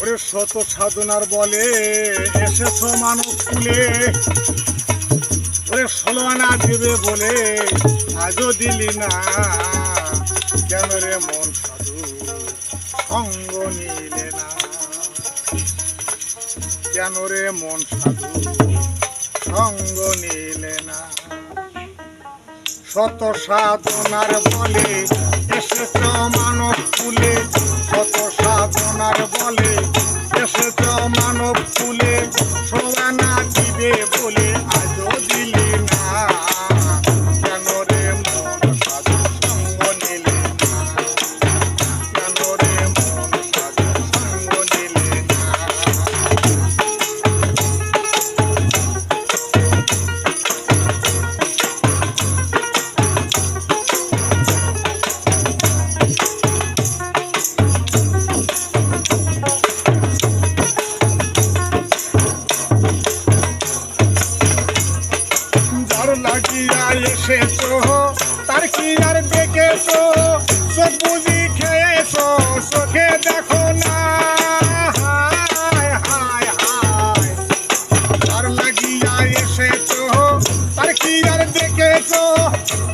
ওরে শত সাধনার বলে এসেছ মানব কুলে ওরে ষোলো আনা দেবে বলে আজও দিলি না। কেন রে মন সাধু? সঙ্গ নিলে না। কেন রে মন সাধু? সঙ্গ নিলে না। শত সাধনার বলে এসেছ মানব কুলে শত সাধনার বলে। এসেছ মানব কুলে সোয়ানা দিবে বলে। এসেছ তার কি আর দেখেছ? চোখ বুঝি খেয়েছো? চোখে দেখো না। যার লাগিয়া এসেছ? তার কি আর দেখেছ?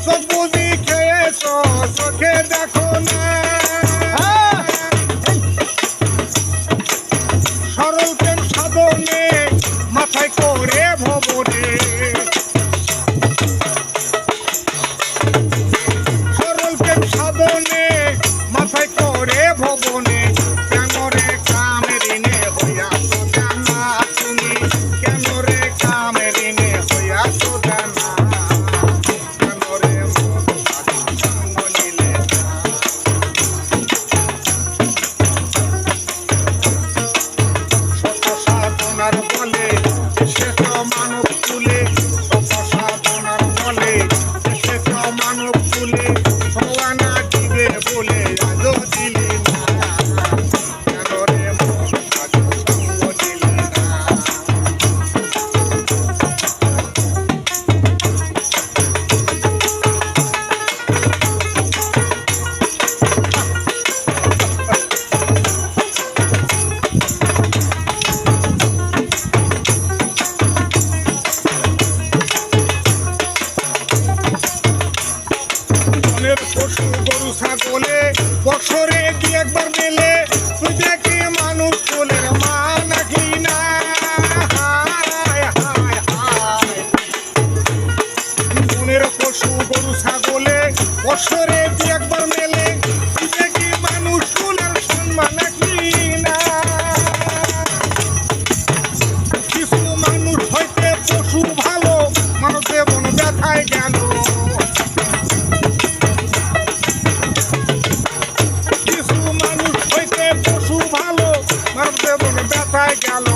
চোখ বুঝি খেয়েছো? চোখে দেখো না। বছরে কি একবার মেলে? তুই দেখি মানুষ চলে মা নাকি না? মনের পশু গরু ছাগলে বছরে কি গেল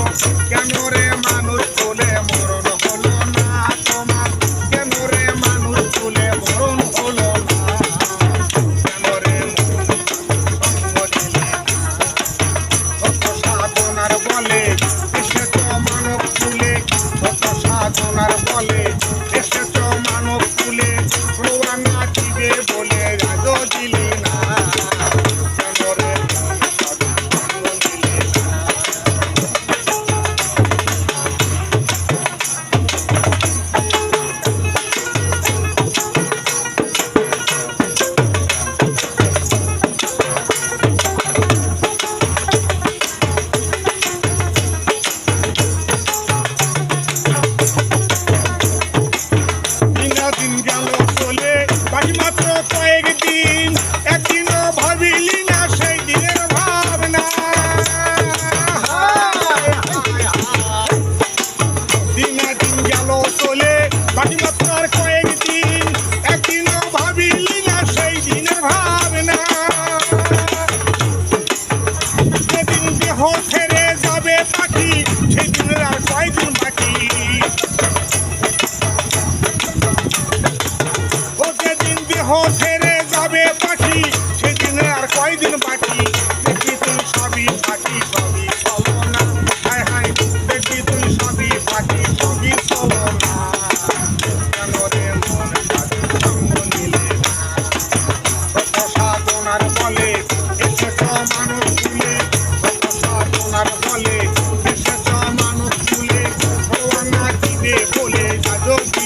Salud.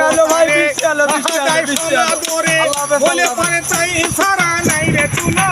আলো ভাই, বৃষ্টি আলো, বৃষ্টি আলো, বলে পরে তাই ইশারা নাই রে তুলনা